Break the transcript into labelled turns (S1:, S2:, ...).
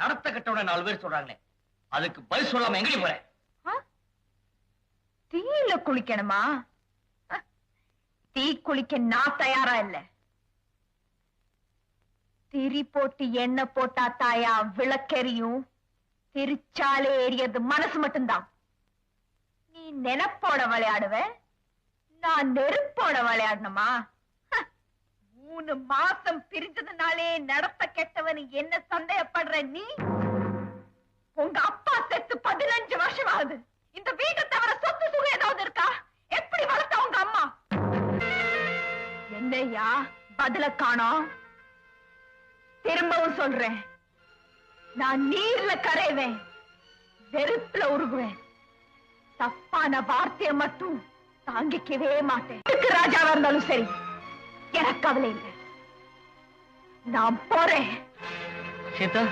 S1: நடத்த கட்டவன நாலு பேர் சொல்றாங்களே. அதுக்கு பதில் சொல்லாம எங்கடி போற?
S2: தீயில குளிக்கணுமா? தீ குளிக்க நான் தயாரா இல்ல. திரி போட்டு எண்ணெய் போட்டா தாயா விளக்கெறியும். திரிச்சாலே எரியது மனசு மட்டும்தான். நீ நெனப்போட விளையாடுவ? நான் நெருப்போட விளையாடணுமா? மூணு மாசம் பிரிஞ்சதுனாலே நடத்த கெட்டவன் என்ன சந்தேகப்படுற நீ? உங்க அப்பா செத்து பதினஞ்சு வருஷம் ஆகுது இந்த வீட்டை தவிர சொத்து சுகம் ஏதாவது இருக்கா? எப்படி வளர்த்த உங்க அம்மா? என்னய்யா பதில காணோம் திரும்பவும் சொல்றேன். நான் நீர்ல கரைவேன். வெறுப்புல உருகுவேன். தப்பான வார்த்தையை மட்டும் தாங்கிக்கவே மாட்டேன். ராஜாவா இருந்தாலும் சரி. எனக்கு கவலை இல்லை. நான் போறேன்.
S1: சீதா?